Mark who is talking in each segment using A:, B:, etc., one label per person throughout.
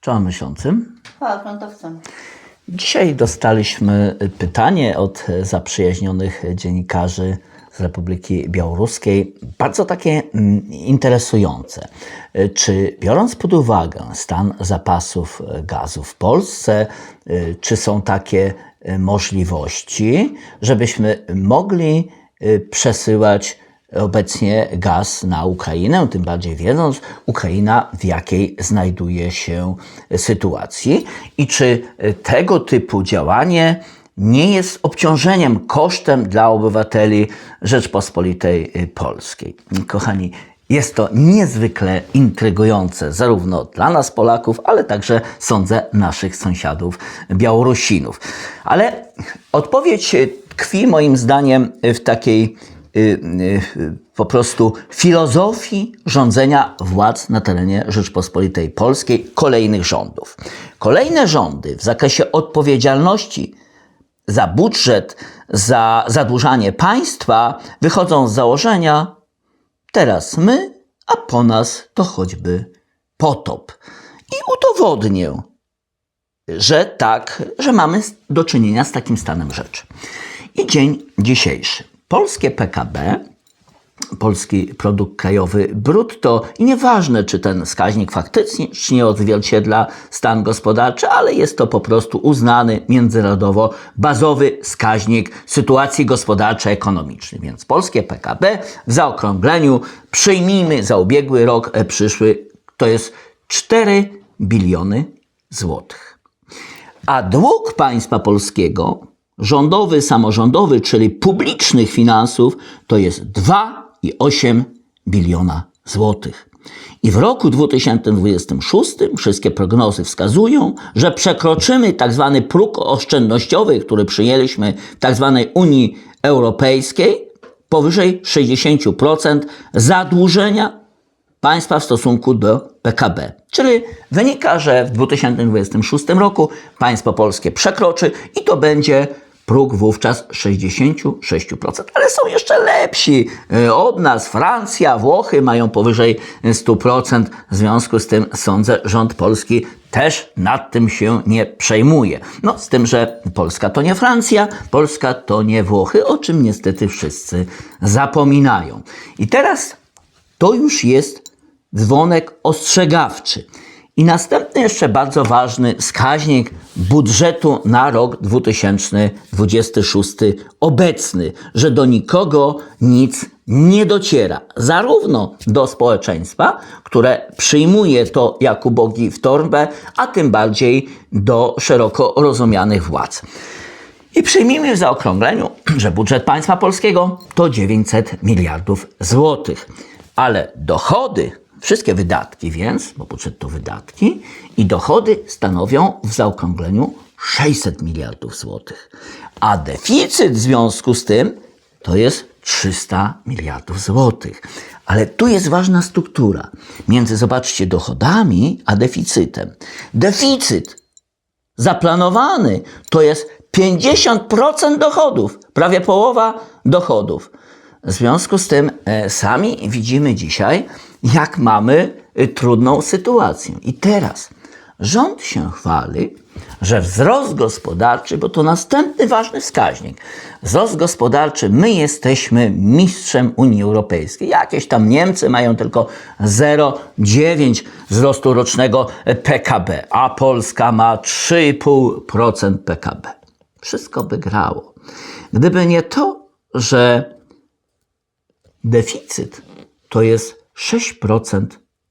A: Czołem myślącym.
B: Chwała.
A: Dzisiaj dostaliśmy pytanie od zaprzyjaźnionych dziennikarzy z Republiki Białoruskiej, bardzo takie mm, interesujące. Czy biorąc pod uwagę stan zapasów gazu w Polsce, y, czy są takie y, możliwości, żebyśmy mogli y, przesyłać obecnie gaz na Ukrainę, tym bardziej wiedząc Ukraina w jakiej znajduje się sytuacji i czy tego typu działanie nie jest obciążeniem, kosztem dla obywateli Rzeczpospolitej Polskiej. Kochani, jest to niezwykle intrygujące, zarówno dla nas, Polaków, ale także sądzę naszych sąsiadów Białorusinów. Ale odpowiedź tkwi moim zdaniem w takiej po prostu filozofii rządzenia władz na terenie Rzeczpospolitej Polskiej kolejnych rządów. Kolejne rządy w zakresie odpowiedzialności za budżet, za zadłużanie państwa wychodzą z założenia teraz my, a po nas to choćby potop. I udowodnię, że tak, że mamy do czynienia z takim stanem rzeczy. I dzień dzisiejszy. Polskie PKB, polski produkt krajowy brutto i nieważne, czy ten wskaźnik faktycznie odzwierciedla stan gospodarczy, ale jest to po prostu uznany międzynarodowo bazowy wskaźnik sytuacji gospodarczej, ekonomicznej. Więc polskie PKB w zaokrągleniu przyjmijmy za ubiegły rok, e, przyszły, to jest 4 biliony złotych. A dług państwa polskiego, rządowy, samorządowy, czyli publicznych finansów, to jest 2,8 biliona złotych. I w roku 2026 wszystkie prognozy wskazują, że przekroczymy tak zwany próg oszczędnościowy, który przyjęliśmy w tak zwanej Unii Europejskiej, powyżej 60% zadłużenia państwa w stosunku do PKB. Czyli wynika, że w 2026 roku państwo polskie przekroczy i to będzie próg wówczas 66%. Ale są jeszcze lepsi y, od nas. Francja, Włochy mają powyżej 100%. W związku z tym sądzę, rząd polski też nad tym się nie przejmuje. No, z tym, że Polska to nie Francja, Polska to nie Włochy, o czym niestety wszyscy zapominają. I teraz to już jest dzwonek ostrzegawczy. I następny jeszcze bardzo ważny wskaźnik budżetu na rok 2026 obecny, że do nikogo nic nie dociera, zarówno do społeczeństwa, które przyjmuje to jak ubogi w torbę, a tym bardziej do szeroko rozumianych władz. I przyjmijmy w zaokrągleniu, że budżet państwa polskiego to 900 miliardów złotych, ale dochody, wszystkie wydatki więc, bo budżet to wydatki, i dochody stanowią w zaokrągleniu 600 miliardów złotych, a deficyt w związku z tym to jest 300 miliardów złotych. Ale tu jest ważna struktura między, zobaczcie, dochodami a deficytem. Deficyt zaplanowany to jest 50% dochodów, prawie połowa dochodów. W związku z tym e, sami widzimy dzisiaj, jak mamy e, trudną sytuację. I teraz rząd się chwali, że wzrost gospodarczy, bo to następny ważny wskaźnik, wzrost gospodarczy, my jesteśmy mistrzem Unii Europejskiej. Jakieś tam Niemcy mają tylko 0,9 wzrostu rocznego PKB, a Polska ma 3,5% PKB. Wszystko by grało. Gdyby nie to, że deficyt to jest 6%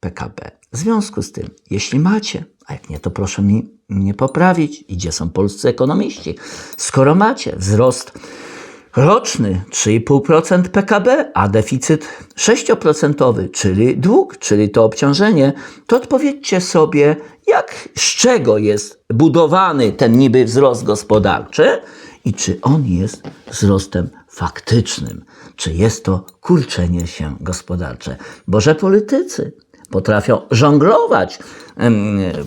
A: PKB. W związku z tym, jeśli macie, a jak nie, to proszę mi nie poprawić, i gdzie są polscy ekonomiści, skoro macie wzrost roczny 3,5% PKB, a deficyt 6%, czyli dług, czyli to obciążenie, to odpowiedzcie sobie, jak, z czego jest budowany ten niby wzrost gospodarczy i czy on jest wzrostem faktycznym, czy jest to kurczenie się gospodarcze. Bo że politycy potrafią żonglować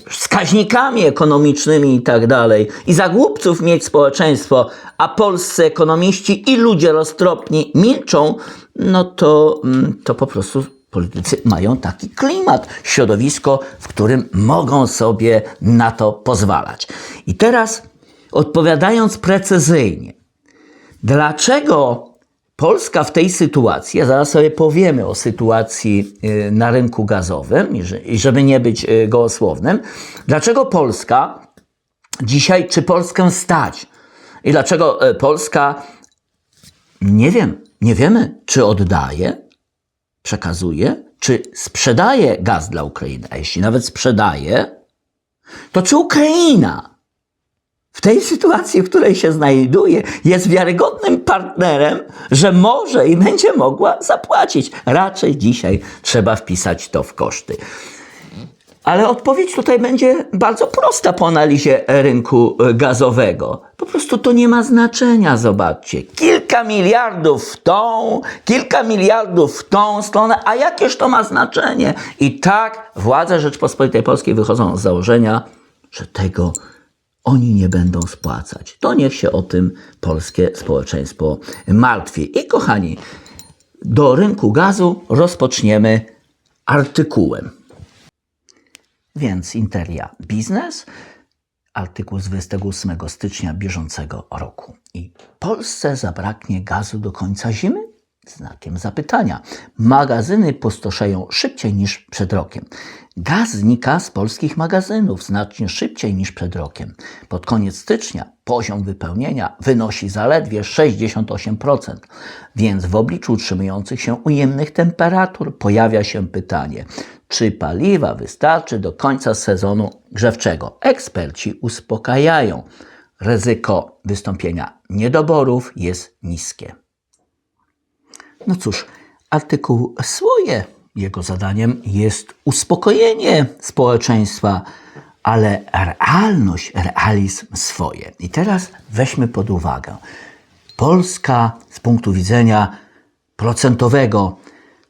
A: wskaźnikami ekonomicznymi i tak dalej, i za głupców mieć społeczeństwo, a polscy ekonomiści i ludzie roztropni milczą, no to, mm, to po prostu politycy mają taki klimat, środowisko, w którym mogą sobie na to pozwalać. I teraz odpowiadając precyzyjnie, dlaczego Polska w tej sytuacji, a zaraz sobie powiemy o sytuacji y, na rynku gazowym, żeby nie być y, gołosłownym, dlaczego Polska dzisiaj, czy Polskę stać? I dlaczego y, Polska, nie wiem, nie wiemy, czy oddaje, przekazuje, czy sprzedaje gaz dla Ukrainy. A jeśli nawet sprzedaje, to czy Ukraina w tej sytuacji, w której się znajduje, jest wiarygodnym partnerem, że może i będzie mogła zapłacić. Raczej dzisiaj trzeba wpisać to w koszty. Ale odpowiedź tutaj będzie bardzo prosta po analizie rynku e, gazowego. Po prostu to nie ma znaczenia, zobaczcie. Kilka miliardów w tą, kilka miliardów w tą stronę, a jakież to ma znaczenie? I tak władze Rzeczpospolitej Polskiej wychodzą z założenia, że tego oni nie będą spłacać. To niech się o tym polskie społeczeństwo martwi. I kochani, do rynku gazu rozpoczniemy artykułem. Więc Interia Biznes, artykuł z 28 stycznia bieżącego roku. I Polsce zabraknie gazu do końca zimy? Znakiem zapytania. Magazyny pustoszeją szybciej niż przed rokiem. Gaz znika z polskich magazynów znacznie szybciej niż przed rokiem. Pod koniec stycznia poziom wypełnienia wynosi zaledwie 68%, więc w obliczu utrzymujących się ujemnych temperatur pojawia się pytanie, czy paliwa wystarczy do końca sezonu grzewczego. Eksperci uspokajają, ryzyko wystąpienia niedoborów jest niskie. No cóż, artykuł swoje. Jego zadaniem jest uspokojenie społeczeństwa, ale realność, realizm swoje. I teraz weźmy pod uwagę. Polska z punktu widzenia procentowego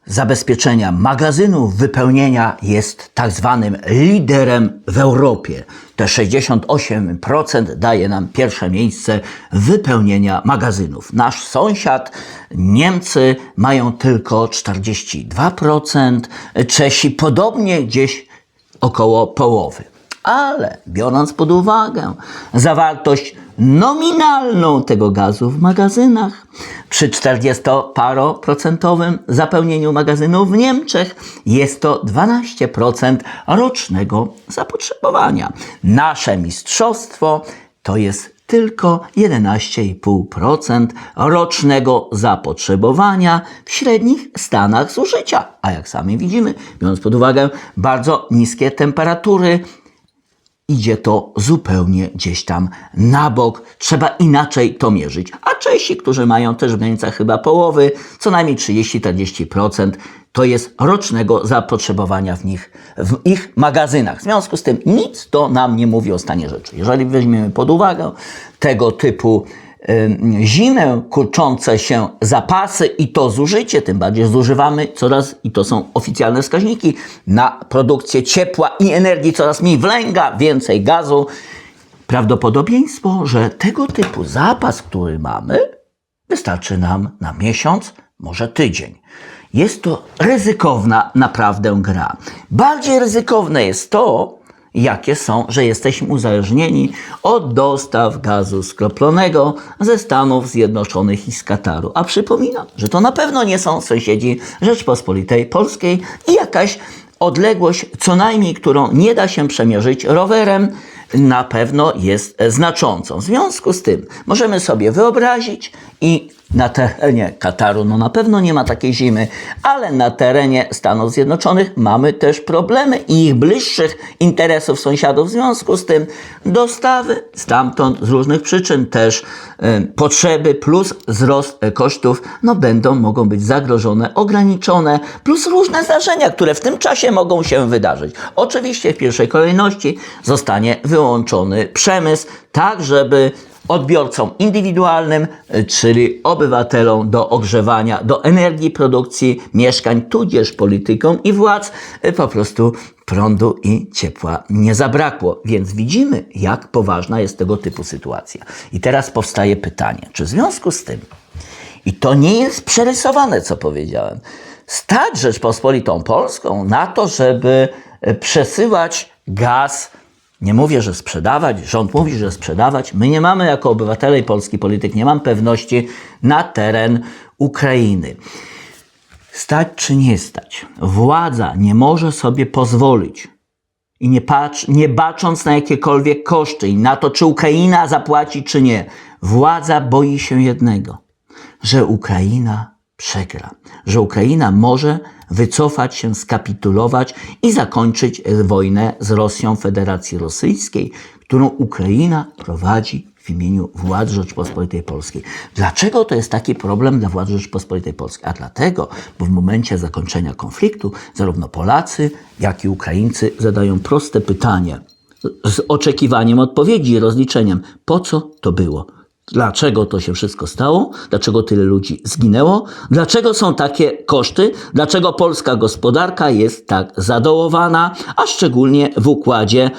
A: zabezpieczenia magazynów wypełnienia jest tak zwanym liderem w Europie. Te 68% daje nam pierwsze miejsce wypełnienia magazynów. Nasz sąsiad, Niemcy, mają tylko 42%, Czesi podobnie gdzieś około połowy. Ale biorąc pod uwagę zawartość nominalną tego gazu w magazynach, przy 40-paroprocentowym zapełnieniu magazynów w Niemczech jest to 12% rocznego zapotrzebowania. Nasze mistrzostwo to jest tylko 11,5% rocznego zapotrzebowania w średnich stanach zużycia. A jak sami widzimy, biorąc pod uwagę bardzo niskie temperatury, idzie to zupełnie gdzieś tam na bok. Trzeba inaczej to mierzyć. A Czesi, którzy mają też w chyba połowy, co najmniej 30-40%, to jest rocznego zapotrzebowania w nich, w ich magazynach. W związku z tym nic to nam nie mówi o stanie rzeczy. Jeżeli weźmiemy pod uwagę tego typu zimę, kurczące się zapasy i to zużycie, tym bardziej zużywamy coraz, i to są oficjalne wskaźniki, na produkcję ciepła i energii coraz mniej wlęga, więcej gazu. Prawdopodobieństwo, że tego typu zapas, który mamy, wystarczy nam na miesiąc, może tydzień. Jest to ryzykowna naprawdę gra. Bardziej ryzykowne jest to, jakie są, że jesteśmy uzależnieni od dostaw gazu skroplonego ze Stanów Zjednoczonych i z Kataru. A przypominam, że to na pewno nie są sąsiedzi Rzeczpospolitej Polskiej i jakaś odległość, co najmniej którą nie da się przemierzyć rowerem, na pewno jest znaczącą. W związku z tym możemy sobie wyobrazić i na terenie Kataru no na pewno nie ma takiej zimy, ale na terenie Stanów Zjednoczonych mamy też problemy i ich bliższych interesów sąsiadów. W związku z tym dostawy stamtąd z różnych przyczyn też e, potrzeby plus wzrost kosztów no będą, mogą być zagrożone, ograniczone, plus różne zdarzenia, które w tym czasie mogą się wydarzyć. Oczywiście w pierwszej kolejności zostanie wyłączony przemysł, tak żeby odbiorcom indywidualnym, y, czyli obywatelom do ogrzewania, do energii, produkcji mieszkań, tudzież politykom i władz y, po prostu prądu i ciepła nie zabrakło. Więc widzimy, jak poważna jest tego typu sytuacja. I teraz powstaje pytanie, czy w związku z tym, i to nie jest przerysowane, co powiedziałem, stać Rzeczpospolitą Polską na to, żeby e, przesyłać gaz. Nie mówię, że sprzedawać, rząd mówi, że sprzedawać. My nie mamy jako obywatele i polski polityk, nie mam pewności na teren Ukrainy. Stać czy nie stać? Władza nie może sobie pozwolić i nie, patrz, nie bacząc na jakiekolwiek koszty i na to, czy Ukraina zapłaci, czy nie. Władza boi się jednego, że Ukraina przegra, że Ukraina może wycofać się, skapitulować i zakończyć wojnę z Rosją Federacji Rosyjskiej, którą Ukraina prowadzi w imieniu władz Rzeczpospolitej Polskiej. Dlaczego to jest taki problem dla władz Rzeczpospolitej Polskiej? A dlatego, bo w momencie zakończenia konfliktu zarówno Polacy, jak i Ukraińcy zadają proste pytanie z oczekiwaniem odpowiedzi i rozliczeniem. Po co to było? Dlaczego to się wszystko stało? Dlaczego tyle ludzi zginęło? Dlaczego są takie koszty? Dlaczego polska gospodarka jest tak zadołowana, a szczególnie w układzie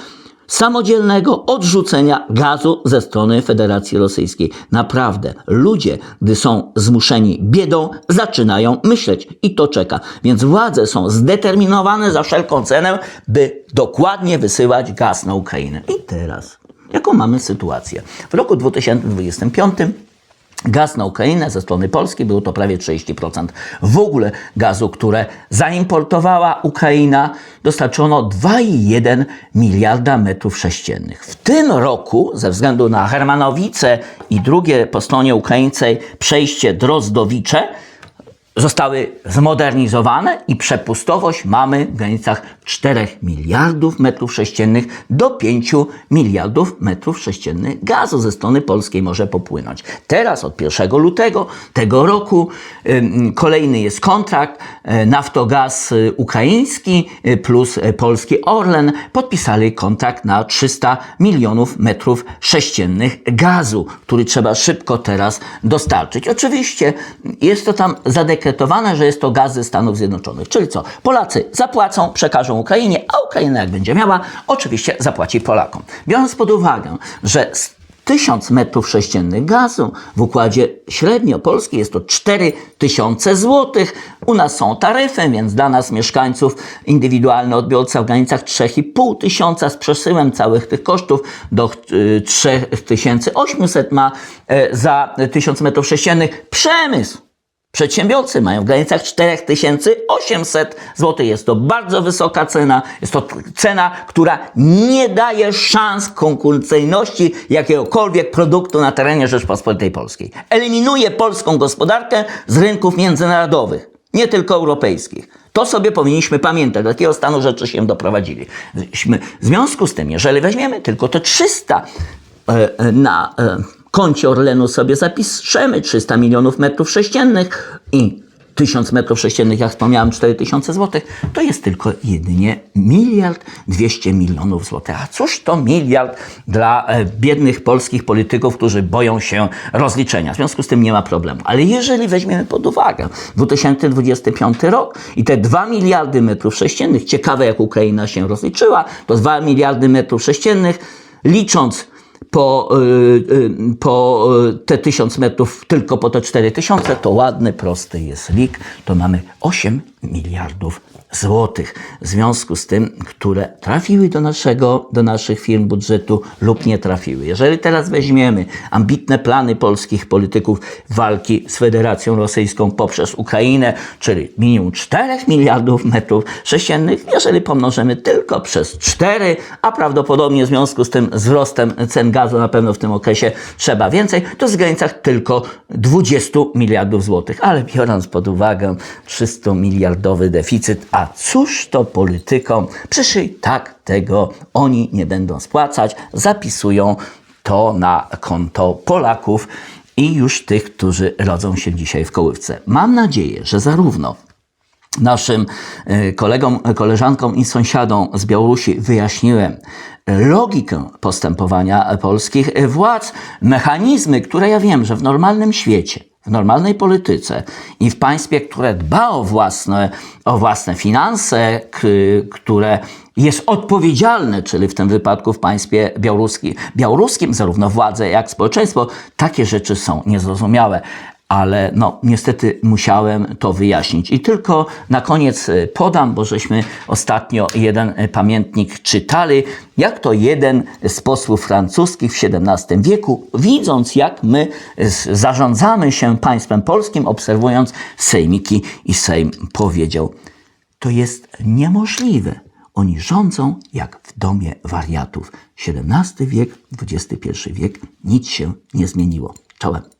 A: samodzielnego odrzucenia gazu ze strony Federacji Rosyjskiej. Naprawdę, ludzie, gdy są zmuszeni biedą, zaczynają myśleć i to czeka. Więc władze są zdeterminowane za wszelką cenę, by dokładnie wysyłać gaz na Ukrainę. I teraz, jaką mamy sytuację? W roku 2025 Gaz na Ukrainę ze strony Polski było to prawie 30% w ogóle gazu, które zaimportowała Ukraina, dostarczono 2,1 miliarda metrów sześciennych. W tym roku, ze względu na Hermanowice i drugie po stronie ukraińskiej przejście Drozdowicze, zostały zmodernizowane i przepustowość mamy w granicach 4 miliardów metrów sześciennych do 5 miliardów metrów sześciennych gazu ze strony polskiej może popłynąć. Teraz od 1 lutego tego roku kolejny jest kontrakt y, Naftogaz y, ukraiński y, plus polski Orlen podpisali kontrakt na 300 milionów metrów sześciennych gazu, który trzeba szybko teraz dostarczyć. Oczywiście jest to tam że jest to gaz ze Stanów Zjednoczonych. Czyli co? Polacy zapłacą, przekażą Ukrainie, a Ukraina jak będzie miała, oczywiście zapłaci Polakom. Biorąc pod uwagę, że z 1000 metrów sześciennych gazu w układzie średnio polski jest to 4000 zł. U nas są taryfy, więc dla nas mieszkańców indywidualny odbiorca w granicach 3,5 tysiąca z przesyłem całych tych kosztów do y, 3800 ma e, za 1000 metrów sześciennych przemysł. Przedsiębiorcy mają w granicach 4800 zł. Jest to bardzo wysoka cena. Jest to cena, która nie daje szans konkurencyjności jakiegokolwiek produktu na terenie Rzeczpospolitej Polskiej. Eliminuje polską gospodarkę z rynków międzynarodowych, nie tylko europejskich. To sobie powinniśmy pamiętać, do jakiego stanu rzeczy się doprowadziliśmy. W związku z tym, jeżeli weźmiemy tylko te 300 e, e, na e, koncie Orlenu sobie zapiszemy 300 milionów metrów sześciennych i 1000 metrów sześciennych, jak wspomniałem, 4000 zł, to jest tylko jedynie miliard 200 milionów złotych. A cóż to miliard dla e, biednych polskich polityków, którzy boją się rozliczenia. W związku z tym nie ma problemu. Ale jeżeli weźmiemy pod uwagę 2025 rok i te 2 miliardy metrów sześciennych, ciekawe jak Ukraina się rozliczyła, to 2 miliardy metrów sześciennych, licząc po, y, y, po y, te 1000 metrów, tylko po te 4000, to ładny, prosty jest lik, to mamy 8 miliardów złotych. W związku z tym, które trafiły do, naszego, do naszych firm budżetu lub nie trafiły. Jeżeli teraz weźmiemy ambitne plany polskich polityków walki z Federacją Rosyjską poprzez Ukrainę, czyli minimum 4 miliardów metrów sześciennych, jeżeli pomnożymy tylko przez 4, a prawdopodobnie w związku z tym wzrostem cen gazu na pewno w tym okresie trzeba więcej, to w granicach tylko 20 miliardów złotych. Ale biorąc pod uwagę 300 miliardowy deficyt, a cóż to politykom? Przecież i tak tego oni nie będą spłacać, zapisują to na konto Polaków i już tych, którzy rodzą się dzisiaj w koływce. Mam nadzieję, że zarówno naszym y, kolegom, koleżankom i sąsiadom z Białorusi wyjaśniłem logikę postępowania polskich władz, mechanizmy, które ja wiem, że w normalnym świecie w normalnej polityce i w państwie, które dba o własne, o własne finanse, które jest odpowiedzialne, czyli w tym wypadku w państwie białoruskim, białoruskim zarówno władze, jak społeczeństwo, takie rzeczy są niezrozumiałe. Ale no niestety musiałem to wyjaśnić. I tylko na koniec e, podam, bo żeśmy ostatnio jeden e, pamiętnik czytali, jak to jeden z posłów francuskich w XVII wieku, widząc jak my z- zarządzamy się państwem polskim, obserwując sejmiki i sejm powiedział, to jest niemożliwe. Oni rządzą jak w domie wariatów. XVII wiek, XXI wiek, nic się nie zmieniło. Czołem.